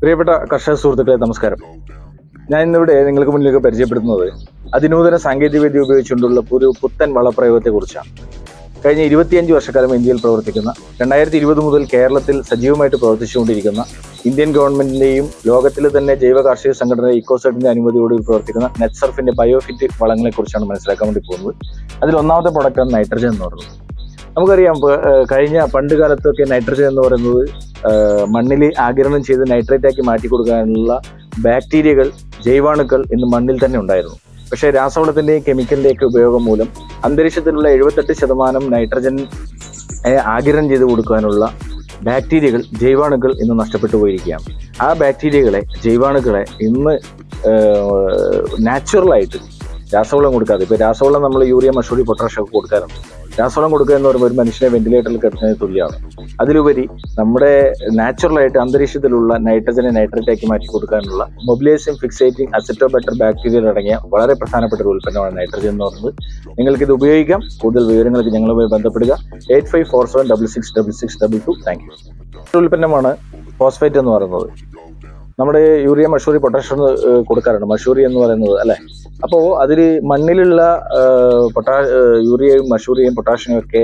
പ്രിയപ്പെട്ട കർഷക സുഹൃത്തുക്കളെ നമസ്കാരം. ഞാൻ ഇന്നിവിടെ നിങ്ങൾക്ക് മുന്നിലേക്ക് പരിചയപ്പെടുത്തുന്നത് അതിനൂതന സാങ്കേതികവിദ്യ ഉപയോഗിച്ചുകൊണ്ടുള്ള ഒരു പുത്തൻ വളപ്രയോഗത്തെ കുറിച്ചാണ് കഴിഞ്ഞ ഇരുപത്തിയഞ്ച് വർഷക്കാലം ഇന്ത്യയിൽ പ്രവർത്തിക്കുന്ന രണ്ടായിരത്തി ഇരുപത് മുതൽ കേരളത്തിൽ സജീവമായിട്ട് പ്രവർത്തിച്ചുകൊണ്ടിരിക്കുന്ന ഇന്ത്യൻ ഗവൺമെന്റിന്റെയും ലോകത്തിലെ തന്നെ ജൈവ കാർഷിക സംഘടന ഇക്കോസെറ്റിന്റെ അനുമതിയോട് പ്രവർത്തിക്കുന്ന നെറ്റ്സർഫിന്റെ ബയോഫിറ്റ് വളങ്ങളെ കുറിച്ചാണ് മനസ്സിലാക്കാൻ വേണ്ടി പോകുന്നത്. അതിൽ ഒന്നാമത്തെ പ്രൊഡക്റ്റാണ് നൈട്രജൻ എന്ന് പറയുന്നത്. നമുക്കറിയാം കഴിഞ്ഞ പണ്ട് കാലത്തൊക്കെ നൈട്രജൻ എന്ന് പറയുന്നത് മണ്ണിൽ ആഗിരണം ചെയ്ത് നൈട്രേറ്റ് ആക്കി മാറ്റി കൊടുക്കാനുള്ള ബാക്ടീരിയകൾ ജൈവാണുക്കൾ ഇന്ന് മണ്ണിൽ തന്നെ ഉണ്ടായിരുന്നു. പക്ഷേ രാസവളത്തിന്റെയും കെമിക്കലിന്റെയൊക്കെ ഉപയോഗം മൂലം അന്തരീക്ഷത്തിലുള്ള എഴുപത്തെട്ട് ശതമാനം നൈട്രജൻ ആഗിരണം ചെയ്ത് കൊടുക്കാനുള്ള ബാക്ടീരിയകൾ ജൈവാണുക്കൾ ഇന്ന് നഷ്ടപ്പെട്ടു പോയിരിക്കുകയാണ്. ആ ബാക്ടീരിയകളെ ജൈവാണുക്കളെ ഇന്ന് നാച്ചുറലായിട്ട് രാസവളം കൊടുക്കാതെ. ഇപ്പോൾ രാസവളം നമ്മൾ യൂറിയ മഷൂരി പൊട്ടാഷ് ഒക്കെ കൊടുക്കാറുണ്ട്. രാസവളം കൊടുക്കുക എന്ന് പറയുമ്പോൾ ഒരു മനുഷ്യനെ വെന്റിലേറ്ററിൽ കിടക്കുന്നതിന് തുല്യമാണ്. അതിലുപരി നമ്മുടെ നാച്ചുറലായിട്ട് അന്തരീക്ഷത്തിലുള്ള നൈട്രജനെ നൈട്രേറ്റാക്കി മാറ്റി കൊടുക്കാനുള്ള മൊബിലൈസിംഗ് ഫിക്സേറ്റിംഗ് അസറ്റോബെറ്റർ ബാക്ടീരിയ അടങ്ങിയ വളരെ പ്രധാനപ്പെട്ട ഒരു ഉൽപ്പന്നമാണ് നൈട്രജൻ എന്ന് പറയുന്നത്. നിങ്ങൾക്ക് ഇത് ഉപയോഗിക്കാം. കൂടുതൽ വിവരങ്ങൾക്ക് ഞങ്ങളുമായി ബന്ധപ്പെടുക. Eight five four seven double six double six double two thank you ഉൽപ്പന്നമാണ് ഫോസ്ഫേറ്റ് എന്ന് പറയുന്നത്. നമ്മുടെ യൂറിയ മഷൂറി പൊട്ടാഷ്യം കൊടുക്കാറുണ്ട്. മഷൂറി എന്ന് പറയുന്നത് അല്ലെ? അപ്പോൾ അതിൽ മണ്ണിലുള്ള പൊട്ടാ യൂറിയയും മഷൂറിയും പൊട്ടാഷ്യനും ഒക്കെ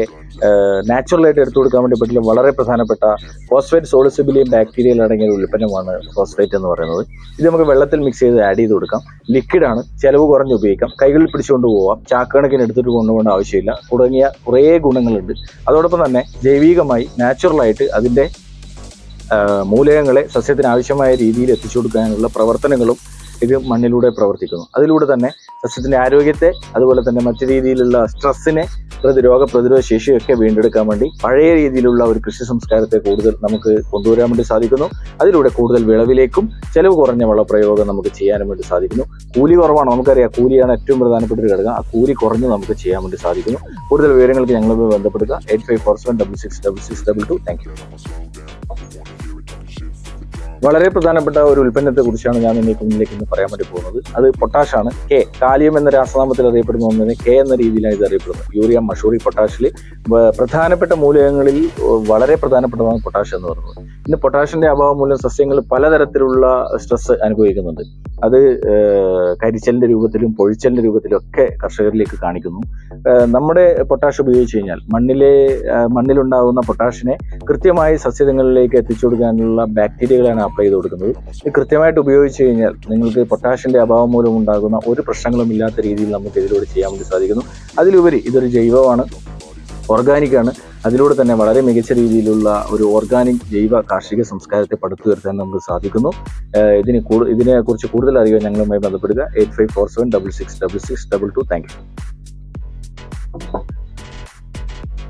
നാച്ചുറലായിട്ട് എടുത്തു കൊടുക്കാൻ വേണ്ടി പറ്റില്ല. വളരെ പ്രധാനപ്പെട്ട ഫോസ്ഫേറ്റ് സോളിസിബിലിയം ബാക്ടീരിയയിൽ അടങ്ങിയ ഒരു ഉൽപ്പന്നമാണ് ഫോസ്ഫേറ്റ് എന്ന് പറയുന്നത്. ഇത് നമുക്ക് വെള്ളത്തിൽ മിക്സ് ചെയ്ത് ആഡ് ചെയ്ത് കൊടുക്കാം. ലിക്വിഡാണ് ചിലവ് കുറഞ്ഞ് ഉപയോഗിക്കാം. കൈകളിൽ പിടിച്ചുകൊണ്ട് പോവാം. ചാക്കണക്കിന് എടുത്തിട്ട് കൊണ്ടുപോകേണ്ട ആവശ്യമില്ല. തുടങ്ങിയ കുറേ ഗുണങ്ങളുണ്ട്. അതോടൊപ്പം തന്നെ ജൈവികമായി നാച്ചുറലായിട്ട് അതിന്റെ മൂലകങ്ങളെ സസ്യത്തിന് ആവശ്യമായ രീതിയിൽ എത്തിച്ചു കൊടുക്കാനുള്ള പ്രവർത്തനങ്ങളും ഇത് മണ്ണിലൂടെ പ്രവർത്തിക്കുന്നു. അതിലൂടെ തന്നെ സസ്യത്തിന്റെ ആരോഗ്യത്തെ അതുപോലെ തന്നെ മറ്റു രീതിയിലുള്ള സ്ട്രെസ്സിനെ പ്രതിരോഗ പ്രതിരോധ ശേഷിയൊക്കെ വീണ്ടെടുക്കാൻ വേണ്ടി പഴയ രീതിയിലുള്ള ഒരു കൃഷി സംസ്കാരത്തെ കൂടുതൽ നമുക്ക് കൊണ്ടുവരാൻ വേണ്ടി സാധിക്കുന്നു. അതിലൂടെ കൂടുതൽ വിളവിലേക്കും ചെലവ് കുറഞ്ഞ വളപ്രയോഗം നമുക്ക് ചെയ്യാനും വേണ്ടി സാധിക്കുന്നു. കൂലി കുറവാണ് നമുക്കറിയാം. കൂലിയാണ് ഏറ്റവും പ്രധാനപ്പെട്ട ഒരു ഘടകം. ആ കൂലി കുറഞ്ഞ് നമുക്ക് ചെയ്യാൻ വേണ്ടി സാധിക്കുന്നു. കൂടുതൽ വിവരങ്ങൾക്ക് ഞങ്ങളുമായി ബന്ധപ്പെടുക. Eight five four seven double six double six double two. Thank you. വളരെ പ്രധാനപ്പെട്ട ഒരു ഉൽപ്പന്നത്തെ കുറിച്ചാണ് ഞാൻ നിങ്ങൾക്ക് മുന്നിലേക്ക് ഇന്ന് പറയാൻ വേണ്ടി പോകുന്നത്. അത് പൊട്ടാഷാണ്. കെ കാലിയം എന്ന രാസനാമത്തിൽ അറിയപ്പെടുന്ന ഒന്നിന് കെ എന്ന രീതിയിലാണ് ഇത് അറിയപ്പെടുന്നത്. യൂറിയ മഷൂറി പൊട്ടാഷിൽ പ്രധാനപ്പെട്ട മൂലകങ്ങളിൽ വളരെ പ്രധാനപ്പെട്ടതാണ് പൊട്ടാഷ് എന്ന് പറയുന്നത്. ഇന്ന് പൊട്ടാഷിന്റെ അഭാവം മൂലം സസ്യങ്ങൾ പലതരത്തിലുള്ള സ്ട്രെസ് അനുഭവിക്കുന്നുണ്ട്. അത് കരിച്ചലിന്റെ രൂപത്തിലും പൊഴിച്ചലിന്റെ രൂപത്തിലും ഒക്കെ കർഷകരിലേക്ക് കാണിക്കുന്നു. നമ്മുടെ പൊട്ടാഷ് ഉപയോഗിച്ച് കഴിഞ്ഞാൽ മണ്ണിലെ മണ്ണിലുണ്ടാകുന്ന പൊട്ടാഷിനെ കൃത്യമായി സസ്യങ്ങളിലേക്ക് എത്തിച്ചു കൊടുക്കാനുള്ള ബാക്ടീരിയകളാണ് അപ്ലൈ ചെയ്ത് കൊടുക്കുന്നത്. ഇത് കൃത്യമായിട്ട് ഉപയോഗിച്ച് കഴിഞ്ഞാൽ നിങ്ങൾക്ക് പൊട്ടാഷിന്റെ അഭാവം മൂലം ഉണ്ടാകുന്ന ഒരു പ്രശ്നങ്ങളും ഇല്ലാത്ത രീതിയിൽ നമുക്ക് ഇതിലൂടെ ചെയ്യാൻ വേണ്ടി സാധിക്കുന്നു. അതിലുപരി ഇതൊരു ജൈവമാണ് ഓർഗാനിക് ആണ്. അതിലൂടെ തന്നെ വളരെ മികച്ച രീതിയിലുള്ള ഒരു ഓർഗാനിക് ജൈവ കാർഷിക സംസ്കാരത്തെ പടുത്തുയർത്താൻ നമുക്ക് സാധിക്കുന്നു. ഇതിന് കൂടു- ഇതിനെ കുറിച്ച് കൂടുതൽ അറിയാൻ ഞങ്ങളുമായി ബന്ധപ്പെടുക. Eight five four seven double six double six double two thank you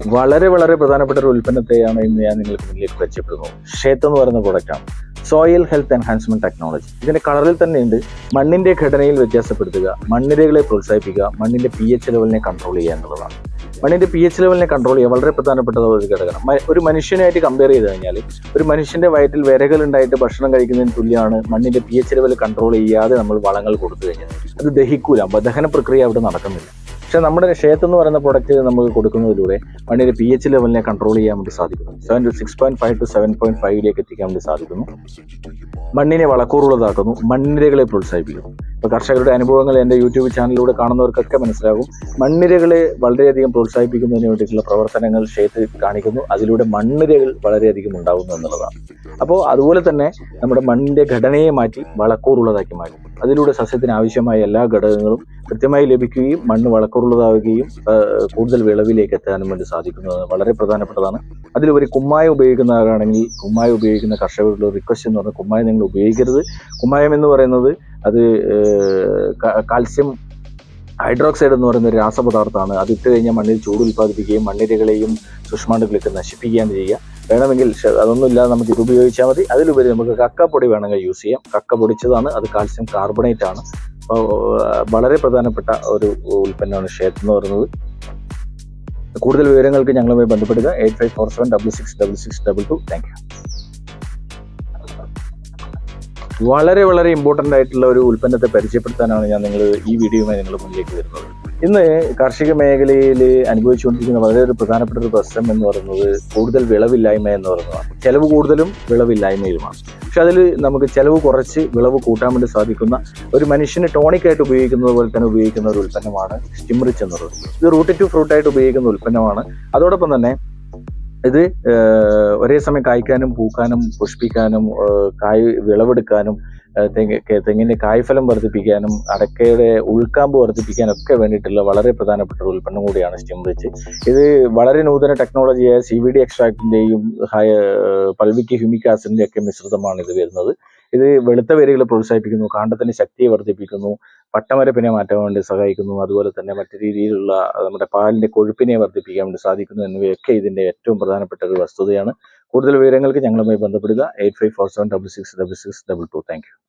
വളരെ വളരെ പ്രധാനപ്പെട്ട ഒരു ഉൽപ്പന്നത്തെയാണ് ഇന്ന് ഞാൻ നിങ്ങൾക്ക് മുന്നിലേക്ക് പരിചയപ്പെടുന്നത്. ഷേത്ത് എന്ന് പറയുന്ന പ്രൊഡക്റ്റാണ് സോയിൽ ഹെൽത്ത് എൻഹാൻസ്മെന്റ് ടെക്നോളജി ഇതിന്റെ കളറിൽ തന്നെ ഉണ്ട് മണ്ണിന്റെ ഘടനയിൽ വ്യത്യാസപ്പെടുത്തുക മണ്ണിരകളെ പ്രോത്സാഹിപ്പിക്കുക മണ്ണിന്റെ പി എച്ച് ലെവലിനെ കൺട്രോൾ ചെയ്യുക എന്നുള്ളതാണ്. മണ്ണിന്റെ പി എച്ച് ലെവലിനെ കൺട്രോൾ ചെയ്യാൻ വളരെ പ്രധാനപ്പെട്ട ഒരു ഘടകമാണ്. മ- ഒരു മനുഷ്യനായിട്ട് കമ്പയർ ചെയ്ത് കഴിഞ്ഞാൽ ഒരു മനുഷ്യന്റെ വയറ്റിൽ വിരകൾ ഉണ്ടായിട്ട് ഭക്ഷണം കഴിക്കുന്നതിന് തുല്യമാണ് മണ്ണിന്റെ പി എച്ച് ലെവൽ കൺട്രോൾ ചെയ്യാതെ നമ്മൾ വളങ്ങൾ കൊടുത്തു കഴിഞ്ഞാൽ അത് ദഹിക്കൂല ദഹന പ്രക്രിയ അവിടെ നടക്കുന്നില്ല. പക്ഷെ നമ്മുടെ ഷേത്ത് എന്ന് പറയുന്ന പ്രൊഡക്റ്റ് നമുക്ക് കൊടുക്കുന്നതിലൂടെ മണ്ണിന്റെ പി എച്ച് ലെവലിനെ കൺട്രോൾ ചെയ്യാൻ വേണ്ടി സാധിക്കുന്നു. Seven to six point five to seven point ഫൈവിലേക്ക് എത്തിക്കാൻ വേണ്ടി സാധിക്കുന്നു. മണ്ണിനെ വളക്കൂറുള്ളതാക്കുന്നു മണ്ണിരകളെ പ്രോത്സാഹിപ്പിക്കുന്നു. ഇപ്പൊ കർഷകരുടെ അനുഭവങ്ങൾ എന്റെ യൂട്യൂബ് ചാനലിലൂടെ കാണുന്നവർക്കൊക്കെ മനസ്സിലാകും. മണ്ണിരകളെ വളരെയധികം പ്രോത്സാഹിപ്പിക്കുന്നതിന് വേണ്ടിയിട്ടുള്ള പ്രവർത്തനങ്ങൾ ഷേത്ത് കാണിക്കുന്നു. അതിലൂടെ മണ്ണിരകൾ വളരെയധികം ഉണ്ടാകുന്നു എന്നുള്ളതാണ്. അപ്പോൾ അതുപോലെ തന്നെ നമ്മുടെ മണ്ണിന്റെ ഘടനയെ മാറ്റി വളക്കൂറുള്ളതാക്കി മാറ്റും അതിലൂടെ സസ്യത്തിന് ആവശ്യമായ എല്ലാ ഘടകങ്ങളും കൃത്യമായി ലഭിക്കുകയും മണ്ണ് വളക്കൂറുള്ളതാവുകയും കൂടുതൽ വിളവിലേക്ക് എത്താനും വേണ്ടി സാധിക്കുന്നത് വളരെ പ്രധാനപ്പെട്ടതാണ്. അതിലുപരി കുമ്മായം ഉപയോഗിക്കുന്നവരാണെങ്കിൽ കുമ്മായ ഉപയോഗിക്കുന്ന കർഷകരുടെ റിക്വസ്റ്റ് എന്ന് പറഞ്ഞാൽ കുമ്മായം നിങ്ങൾ ഉപയോഗിക്കരുത്. കുമ്മായം എന്ന് പറയുന്നത് അത് കാൽസ്യം ഹൈഡ്രോക്സൈഡ് എന്ന് പറയുന്ന ഒരു രാസപദാർത്ഥമാണ്. അത് ഇട്ട് കഴിഞ്ഞാൽ മണ്ണിൽ ചൂട് ഉൽപ്പാദിപ്പിക്കുകയും മണ്ണിരകളെയും സുഷ്മാണ്ടുകളൊക്കെ നശിപ്പിക്കുകയാണ് ചെയ്യുക. വേണമെങ്കിൽ അതൊന്നും ഇല്ലാതെ നമുക്ക് ഇത് ഉപയോഗിച്ചാൽ മതി. അതിലുപരി നമുക്ക് കക്കപ്പൊടി വേണമെങ്കിൽ യൂസ് ചെയ്യാം. കക്ക പൊടിച്ചതാണ് അത് കാൽസ്യം കാർബണേറ്റ് ആണ്. അപ്പോൾ വളരെ പ്രധാനപ്പെട്ട ഒരു ഉൽപ്പന്നമാണ് ഷേത്ത് എന്ന് പറയുന്നത്. കൂടുതൽ വിവരങ്ങൾക്ക് ഞങ്ങളുമായി ബന്ധപ്പെടുക. Eight five four seven double six double six double two thank you വളരെ വളരെ ഇമ്പോർട്ടന്റ് ആയിട്ടുള്ള ഒരു ഉൽപ്പന്നത്തെ പരിചയപ്പെടുത്താനാണ് ഞാൻ നിങ്ങൾ ഈ വീഡിയോയുമായി നിങ്ങളുടെ മുന്നിലേക്ക് വരുന്നത്. ഇന്ന് കാർഷിക മേഖലയിൽ അനുഭവിച്ചുകൊണ്ടിരിക്കുന്ന വളരെ ഒരു പ്രധാനപ്പെട്ട ഒരു പ്രശ്നം എന്ന് പറയുന്നത് കൂടുതൽ വിളവില്ലായ്മ എന്ന് പറയുന്നതാണ്. ചെലവ് കൂടുതലും വിളവില്ലായ്മയുമാണ് പക്ഷെ അതിൽ നമുക്ക് ചെലവ് കുറച്ച് വിളവ് കൂട്ടാൻ വേണ്ടി സാധിക്കുന്ന ഒരു മനുഷ്യന് ടോണിക്കായിട്ട് ഉപയോഗിക്കുന്നത് പോലെ തന്നെ ഉപയോഗിക്കുന്ന ഒരു ഉൽപ്പന്നമാണ് സ്റ്റിമറിച്ച് എന്നുള്ളത്. ഇത് റൂട്ട് ടു ഫ്രൂട്ടായിട്ട് ഉപയോഗിക്കുന്ന ഉൽപ്പന്നമാണ്. അതോടൊപ്പം തന്നെ ഇത് ഒരേ സമയം കായ്ക്കാനും പൂക്കാനും പുഷ്പിക്കാനും കായ് വിളവെടുക്കാനും തെങ്ങ് തെങ്ങിന്റെ കായ്ഫലം വർദ്ധിപ്പിക്കാനും അടക്കയുടെ ഉൾക്കാമ്പ് വർദ്ധിപ്പിക്കാനും ഒക്കെ വേണ്ടിയിട്ടുള്ള വളരെ പ്രധാനപ്പെട്ട ഒരു ഉൽപ്പന്നം കൂടിയാണ് സ്റ്റിംറിച്ച് ഇത് വളരെ നൂതന ടെക്നോളജിയായ സി വി ഡി എക്സ്ട്രാക്ടിന്റെയും പൾവിക്ക് ഹ്യൂമിക് ആസിഡിന്റെയൊക്കെ മിശ്രിതമാണ് ഇത് വരുന്നത്. ഇത് വെളുത്ത വേരുകളെ പ്രോത്സാഹിപ്പിക്കുന്നു കാണ്ടത്തിന്റെ ശക്തിയെ വർദ്ധിപ്പിക്കുന്നു പട്ടമരപ്പിനെ മാറ്റാൻ വേണ്ടി സഹായിക്കുന്നു അതുപോലെ തന്നെ മറ്റു രീതിയിലുള്ള നമ്മുടെ പാലിന്റെ കൊഴുപ്പിനെ വർദ്ധിപ്പിക്കാൻ വേണ്ടി സാധിക്കുന്നു എന്നിവയൊക്കെ ഇതിന്റെ ഏറ്റവും പ്രധാനപ്പെട്ട ഒരു വസ്തുതയാണ്. കൂടുതൽ വിവരങ്ങൾക്ക് ഞങ്ങളുമായി ബന്ധപ്പെടുക. Eight five four seven double six double six double two. Thank you.